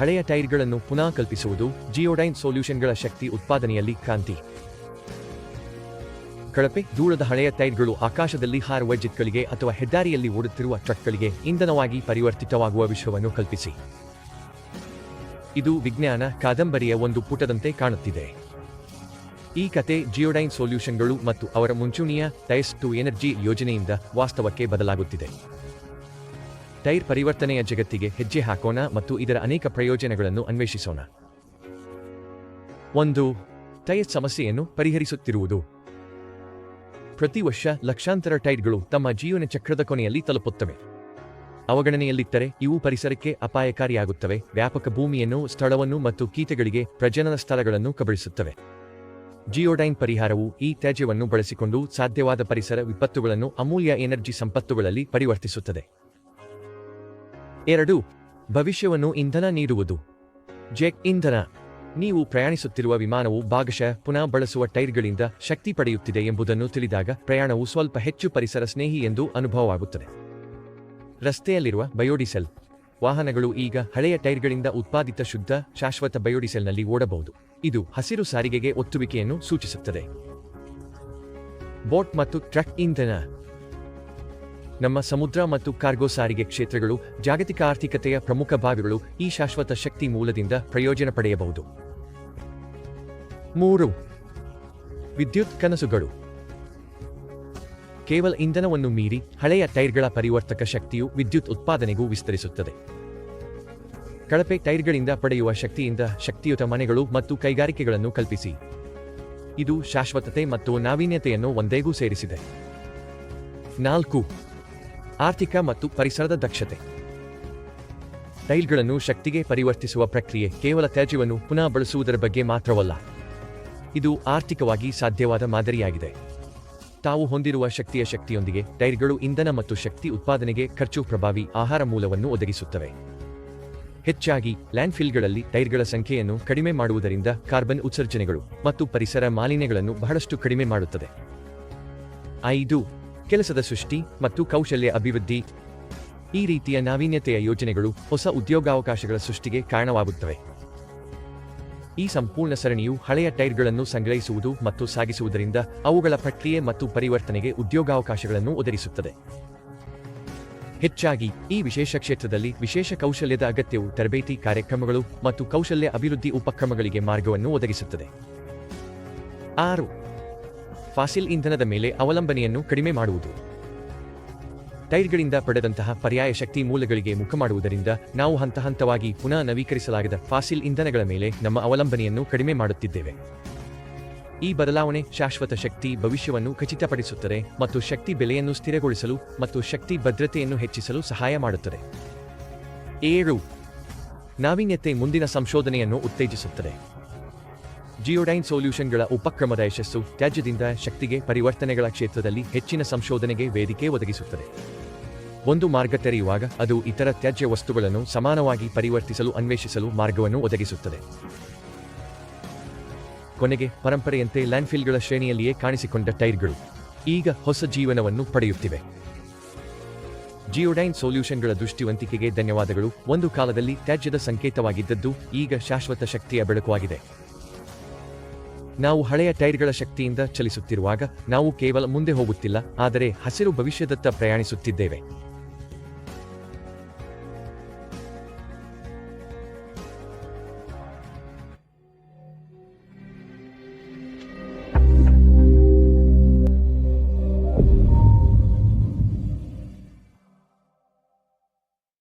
ಹಳೆಯ ಟೈರ್ಗಳನ್ನು ಪುನಃ ಕಲ್ಪಿಸುವುದು ಜಿಯೋಡೈನ್ ಸೊಲ್ಯೂಷನ್ಗಳ ಶಕ್ತಿ ಉತ್ಪಾದನೆಯಲ್ಲಿ ಕ್ರಾಂತಿ. ಕಳಪೆ ದೂರದ ಹಳೆಯ ಟೈರ್ಗಳು ಆಕಾಶದಲ್ಲಿ ಹಾರುವ ಜೆಟ್ಗಳಿಗೆ ಅಥವಾ ಹೆದ್ದಾರಿಯಲ್ಲಿ ಓಡುತ್ತಿರುವ ಟ್ರಕ್ಗಳಿಗೆ ಇಂಧನವಾಗಿ ಪರಿವರ್ತಿತವಾಗುವ ವಿಶ್ವವನ್ನು ಕಲ್ಪಿಸಿ. ಇದು ವಿಜ್ಞಾನ ಕಾದಂಬರಿಯ ಒಂದು ಪುಟದಂತೆ ಕಾಣುತ್ತಿದೆ. ಈ ಕತೆ ಜಿಯೋಡೈನ್ ಸೊಲ್ಯೂಷನ್ಗಳು ಮತ್ತು ಅವರ ಮುಂಚೂಣಿಯ ಟೈಸ್ ಟು ಎನರ್ಜಿ ಯೋಜನೆಯಿಂದ ವಾಸ್ತವಕ್ಕೆ ಬದಲಾಗುತ್ತಿದೆ. ಟೈರ್ ಪರಿವರ್ತನೆಯ ಜಗತ್ತಿಗೆ ಹೆಜ್ಜೆ ಹಾಕೋಣ ಮತ್ತು ಇದರ ಅನೇಕ ಪ್ರಯೋಜನಗಳನ್ನು ಅನ್ವೇಷಿಸೋಣ. ಒಂದು, ಟೈರ್ ಸಮಸ್ಯೆಯನ್ನು ಪರಿಹರಿಸುತ್ತಿರುವುದು. ಪ್ರತಿ ವರ್ಷ ಲಕ್ಷಾಂತರ ಟೈರ್ಗಳು ತಮ್ಮ ಜೀವನ ಚಕ್ರದ ಕೊನೆಯಲ್ಲಿ ತಲುಪುತ್ತವೆ. ಅವಗಣನೆಯಲ್ಲಿದ್ದರೆ ಇವು ಪರಿಸರಕ್ಕೆ ಅಪಾಯಕಾರಿಯಾಗುತ್ತವೆ, ವ್ಯಾಪಕ ಭೂಮಿಯನ್ನು, ಸ್ಥಳವನ್ನು ಮತ್ತು ಕೀಟಗಳಿಗೆ ಪ್ರಜನನ ಸ್ಥಳಗಳನ್ನು ಕಬಳಿಸುತ್ತವೆ. ಜಿಯೋಡೈನ್ ಪರಿಹಾರವು ಈ ತ್ಯಾಜ್ಯವನ್ನು ಬಳಸಿಕೊಂಡು ಸಾಧ್ಯವಾದ ಪರಿಸರ ವಿಪತ್ತುಗಳನ್ನು ಅಮೂಲ್ಯ ಎನರ್ಜಿ ಸಂಪತ್ತುಗಳಲ್ಲಿ ಪರಿವರ್ತಿಸುತ್ತದೆ. ಎರಡು, ಭವಿಷ್ಯವನ್ನು ಇಂಧನ ನೀಡುವುದು. ಜೆಟ್ ಇಂಧನ, ನೀವು ಪ್ರಯಾಣಿಸುತ್ತಿರುವ ವಿಮಾನವು ಭಾಗಶಃ ಪುನಃ ಬಳಸುವ ಟೈರ್ಗಳಿಂದ ಶಕ್ತಿ ಪಡೆಯುತ್ತಿದೆ ಎಂಬುದನ್ನು ತಿಳಿದಾಗ ಪ್ರಯಾಣವು ಸ್ವಲ್ಪ ಹೆಚ್ಚು ಪರಿಸರ ಸ್ನೇಹಿ ಎಂದು ಅನುಭವವಾಗುತ್ತದೆ. ರಸ್ತೆಯಲ್ಲಿರುವ ಬಯೋಡಿಸೆಲ್, ವಾಹನಗಳು ಈಗ ಹಳೆಯ ಟೈರ್ಗಳಿಂದ ಉತ್ಪಾದಿತ ಶುದ್ಧ, ಶಾಶ್ವತ ಬಯೋಡಿಸೆಲ್ನಲ್ಲಿ ಓಡಬಹುದು. ಇದು ಹಸಿರು ಸಾರಿಗೆಗೆ ಒತ್ತುವಿಕೆಯನ್ನು ಸೂಚಿಸುತ್ತದೆ. ಬೋಟ್ ಮತ್ತು ಟ್ರಕ್ ಇಂಧನ ನಮ್ಮ ಸಮುದ್ರ ಮತ್ತು ಕಾರ್ಗೋ ಸಾರಿಗೆ ಕ್ಷೇತ್ರಗಳು, ಜಾಗತಿಕ ಆರ್ಥಿಕತೆಯ ಪ್ರಮುಖ ಭಾಗಗಳು ಈ ಶಾಶ್ವತ ಶಕ್ತಿ ಮೂಲದಿಂದ ಪ್ರಯೋಜನ ಪಡೆಯಬಹುದು. ಮೂರು, ವಿದ್ಯುತ್ ಕನಸುಗಳು. ಕೇವಲ ಇಂಧನವನ್ನು ಮೀರಿ ಹಳೆಯ ಟೈರ್ಗಳ ಪರಿವರ್ತಕ ಶಕ್ತಿಯು ವಿದ್ಯುತ್ ಉತ್ಪಾದನೆಗೂ ವಿಸ್ತರಿಸುತ್ತದೆ. ಕಳಪೆ ಟೈರ್ಗಳಿಂದ ಪಡೆಯುವ ಶಕ್ತಿಯಿಂದ ಶಕ್ತಿಯುತ ಮನೆಗಳು ಮತ್ತು ಕೈಗಾರಿಕೆಗಳನ್ನು ಕಲ್ಪಿಸಿ. ಇದು ಶಾಶ್ವತತೆ ಮತ್ತು ನಾವೀನ್ಯತೆಯನ್ನು ಒಂದೇಗೂ ಸೇರಿಸಿದೆ. ನಾಲ್ಕು ಆರ್ಥಿಕ ಮತ್ತು ಪರಿಸರದ ದಕ್ಷತೆ. ಟೈಲ್ಗಳನ್ನು ಶಕ್ತಿಗೆ ಪರಿವರ್ತಿಸುವ ಪ್ರಕ್ರಿಯೆ ಕೇವಲ ತ್ಯಾಜ್ಯವನ್ನು ಪುನಃ ಬಳಸುವುದರ ಬಗ್ಗೆ ಮಾತ್ರವಲ್ಲ. ಇದು ಆರ್ಥಿಕವಾಗಿ ಸಾಧ್ಯವಾದ ಮಾದರಿಯಾಗಿದೆ. ತಾವು ಹೊಂದಿರುವ ಶಕ್ತಿಯ ಶಕ್ತಿಯೊಂದಿಗೆ ಟೈರ್ಗಳು ಇಂಧನ ಮತ್ತು ಶಕ್ತಿ ಉತ್ಪಾದನೆಗೆ ಖರ್ಚು ಪ್ರಭಾವಿ ಆಹಾರ ಮೂಲವನ್ನು ಒದಗಿಸುತ್ತವೆ. ಹೆಚ್ಚಾಗಿ ಲ್ಯಾಂಡ್ಫಿಲ್ಗಳಲ್ಲಿ ಟೈರ್ಗಳ ಸಂಖ್ಯೆಯನ್ನು ಕಡಿಮೆ ಮಾಡುವುದರಿಂದ ಕಾರ್ಬನ್ ಉತ್ಸರ್ಜನೆಗಳು ಮತ್ತು ಪರಿಸರ ಮಾಲಿನ್ಯಗಳನ್ನು ಬಹಳಷ್ಟು ಕಡಿಮೆ ಮಾಡುತ್ತದೆ. ಐದು ಕೆಲಸದ ಸೃಷ್ಟಿ ಮತ್ತು ಕೌಶಲ್ಯ ಅಭಿವೃದ್ಧಿ. ಈ ರೀತಿಯ ನಾವೀನ್ಯತೆಯ ಯೋಜನೆಗಳು ಹೊಸ ಉದ್ಯೋಗಾವಕಾಶಗಳ ಸೃಷ್ಟಿಗೆ ಕಾರಣವಾಗುತ್ತವೆ. ಈ ಸಂಪೂರ್ಣ ಸರಣಿಯು ಹಳೆಯ ಟೈರ್ಗಳನ್ನು ಸಂಗ್ರಹಿಸುವುದು ಮತ್ತು ಸಾಗಿಸುವುದರಿಂದ ಅವುಗಳ ಪ್ರಕ್ರಿಯೆ ಮತ್ತು ಪರಿವರ್ತನೆಗೆ ಉದ್ಯೋಗಾವಕಾಶಗಳನ್ನು ಒದಗಿಸುತ್ತದೆ. ಹೆಚ್ಚಾಗಿ ಈ ವಿಶೇಷ ಕ್ಷೇತ್ರದಲ್ಲಿ ವಿಶೇಷ ಕೌಶಲ್ಯದ ಅಗತ್ಯವು ತರಬೇತಿ ಕಾರ್ಯಕ್ರಮಗಳು ಮತ್ತು ಕೌಶಲ್ಯ ಅಭಿವೃದ್ಧಿ ಉಪಕ್ರಮಗಳಿಗೆ ಮಾರ್ಗವನ್ನು ಒದಗಿಸುತ್ತದೆ. ಆರು. ಫಾಸಿಲ್ ಇಂಧನದ ಮೇಲೆ ಅವಲಂಬನೆಯನ್ನು ಕಡಿಮೆ ಮಾಡುವುದು. ಟೈರ್ಗಳಿಂದ ಪಡೆದಂತಹ ಪರ್ಯಾಯ ಶಕ್ತಿ ಮೂಲಗಳಿಗೆ ಮುಖ ಮಾಡುವುದರಿಂದ ನಾವು ಹಂತ ಹಂತವಾಗಿ ಪುನಃ ನವೀಕರಿಸಲಾಗದ ಫಾಸಿಲ್ ಇಂಧನಗಳ ಮೇಲೆ ನಮ್ಮ ಅವಲಂಬನೆಯನ್ನು ಕಡಿಮೆ ಮಾಡುತ್ತಿದ್ದೇವೆ. ಈ ಬದಲಾವಣೆ ಶಾಶ್ವತ ಶಕ್ತಿ ಭವಿಷ್ಯವನ್ನು ಖಚಿತಪಡಿಸುತ್ತದೆ ಮತ್ತು ಶಕ್ತಿ ಬೆಲೆಯನ್ನು ಸ್ಥಿರಗೊಳಿಸಲು ಮತ್ತು ಶಕ್ತಿ ಭದ್ರತೆಯನ್ನು ಹೆಚ್ಚಿಸಲು ಸಹಾಯ ಮಾಡುತ್ತದೆ. ಏಳು. ನಾವೀನ್ಯತೆ ಮುಂದಿನ ಸಂಶೋಧನೆಯನ್ನು ಉತ್ತೇಜಿಸುತ್ತದೆ. ಜಿಯೋಡೈನ್ ಸೊಲ್ಯೂಷನ್ಗಳ ಉಪಕ್ರಮದ ಯಶಸ್ಸು ತ್ಯಾಜ್ಯದಿಂದ ಶಕ್ತಿಗೆ, ಪರಿವರ್ತನೆಗಳ ಕ್ಷೇತ್ರದಲ್ಲಿ ಹೆಚ್ಚಿನ ಸಂಶೋಧನೆಗೆ ವೇದಿಕೆ ಒದಗಿಸುತ್ತದೆ. ಒಂದು ಮಾರ್ಗ ತೆರೆಯುವಾಗ ಅದು ಇತರ ತ್ಯಾಜ್ಯ ವಸ್ತುಗಳನ್ನು ಸಮಾನವಾಗಿ ಪರಿವರ್ತಿಸಲು, ಅನ್ವೇಷಿಸಲು ಮಾರ್ಗವನ್ನು ಒದಗಿಸುತ್ತದೆ. ಕೊನೆಗೆ ಪರಂಪರೆಯಂತೆ ಲ್ಯಾಂಡ್ಫಿಲ್ಗಳ ಶ್ರೇಣಿಯಲ್ಲಿಯೇ ಕಾಣಿಸಿಕೊಂಡ ಟೈರ್ಗಳು ಈಗ ಹೊಸ ಜೀವನವನ್ನು ಪಡೆಯುತ್ತಿವೆ. ಜಿಯೋಡೈನ್ ಸೊಲ್ಯೂಷನ್ಗಳ ದೃಷ್ಟಿವಂತಿಕೆಗೆ ಧನ್ಯವಾದಗಳು. ಒಂದು ಕಾಲದಲ್ಲಿ ತ್ಯಾಜ್ಯದ ಸಂಕೇತವಾಗಿದ್ದದ್ದು ಈಗ ಶಾಶ್ವತ ಶಕ್ತಿಯ ಬೆಳಕು ನಾವು ಹಳೆಯ ಟೈರ್ಗಳ ಶಕ್ತಿಯಿಂದ ಚಲಿಸುತ್ತಿರುವಾಗ ನಾವು ಕೇವಲ ಮುಂದೆ ಹೋಗುತ್ತಿಲ್ಲ ಆದರೆ ಹಸಿರು ಭವಿಷ್ಯದತ್ತ ಪ್ರಯಾಣಿಸುತ್ತಿದ್ದೇವೆ.